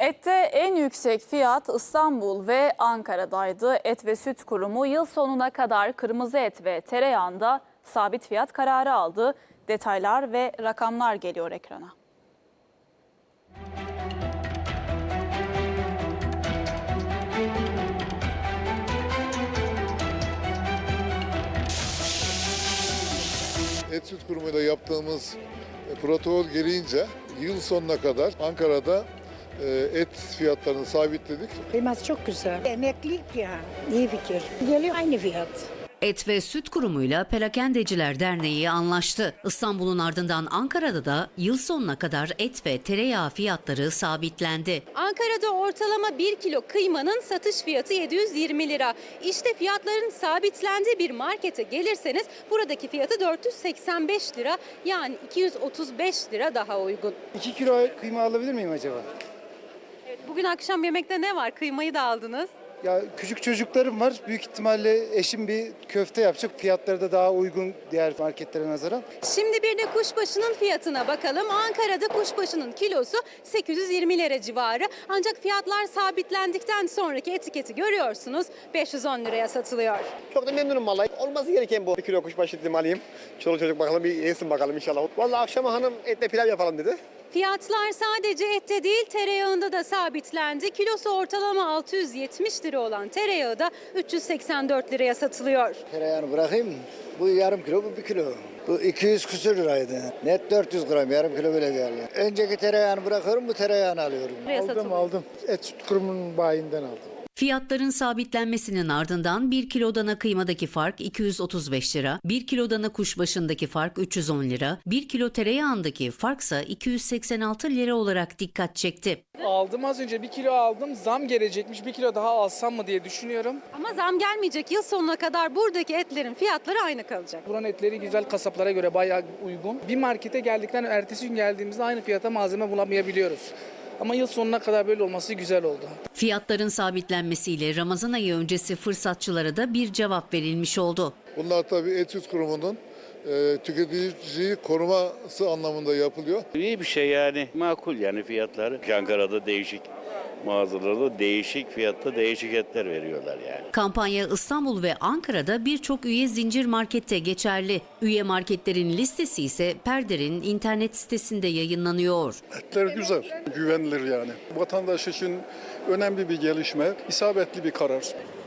Ette en yüksek fiyat İstanbul ve Ankara'daydı. Et ve Süt Kurumu yıl sonuna kadar kırmızı et ve tereyağında sabit fiyat kararı aldı. Detaylar ve rakamlar geliyor ekrana. Et Süt Kurumu'yla yaptığımız protokol gereğince yıl sonuna kadar Ankara'da et fiyatlarını sabitledik. Kıyması çok güzel. Emeklilik ya. İyi fikir. Geliyor aynı fiyat. Et ve Süt Kurumu'yla Perakendeciler Derneği anlaştı. İstanbul'un ardından Ankara'da da yıl sonuna kadar et ve tereyağı fiyatları sabitlendi. Ankara'da ortalama 1 kilo kıymanın satış fiyatı 720 lira. İşte fiyatların sabitlendiği bir markete gelirseniz buradaki fiyatı 485 lira yani 235 lira daha uygun. 2 kilo kıyma alabilir miyim acaba? Bugün akşam yemekte ne var? Kıymayı da aldınız. Ya küçük çocuklarım var. Büyük ihtimalle eşim bir köfte yapacak. Fiyatları da daha uygun diğer marketlere nazaran. Şimdi bir de kuşbaşının fiyatına bakalım. Ankara'da kuşbaşının kilosu 820 lira civarı. Ancak fiyatlar sabitlendikten sonraki etiketi görüyorsunuz 510 liraya satılıyor. Çok da memnunum vallahi. Olması gereken bu. Bir kilo kuşbaşı dedim alayım. Çoluk çocuk bakalım bir yesin bakalım inşallah. Vallahi akşama hanım etle pilav yapalım dedi. Fiyatlar sadece ette değil tereyağında da sabitlendi. Kilosu ortalama 670 lira olan tereyağı da 384 liraya satılıyor. Tereyağını bırakayım? Bu yarım kilo, bu bir kilo. Bu 200 küsür liraydı. Net 400 gram, yarım kilo böyle geldi. Önceki tereyağını bırakıyorum, bu tereyağını alıyorum. Liraya satılıyor. aldım. Et süt kurumunun bayinden aldım. Fiyatların sabitlenmesinin ardından 1 kilo dana kıymadaki fark 235 lira, 1 kilo dana kuşbaşındaki fark 310 lira, 1 kilo tereyağındaki farksa 286 lira olarak dikkat çekti. Aldım az önce bir kilo aldım. Zam gelecekmiş. Bir kilo daha alsam mı diye düşünüyorum. Ama zam gelmeyecek. Yıl sonuna kadar buradaki etlerin fiyatları aynı kalacak. Buranın etleri güzel kasaplara göre bayağı uygun. Bir markete geldikten ertesi gün geldiğimizde aynı fiyata malzeme bulamayabiliyoruz. Ama yıl sonuna kadar böyle olması güzel oldu. Fiyatların sabitlenmesiyle Ramazan ayı öncesi fırsatçılara da bir cevap verilmiş oldu. Bunlar tabii Et Süt Kurumu'nun e, tüketiciyi koruması anlamında yapılıyor. İyi bir şey yani makul yani fiyatları. Ankara'da değişik mağazalarda değişik fiyatta değişik etler veriyorlar yani. Kampanya İstanbul ve Ankara'da birçok üye zincir markette geçerli. Üye marketlerin listesi ise Perder'in internet sitesinde yayınlanıyor. Etler güzel, güvenilir yani. Vatandaş için önemli bir gelişme, isabetli bir karar.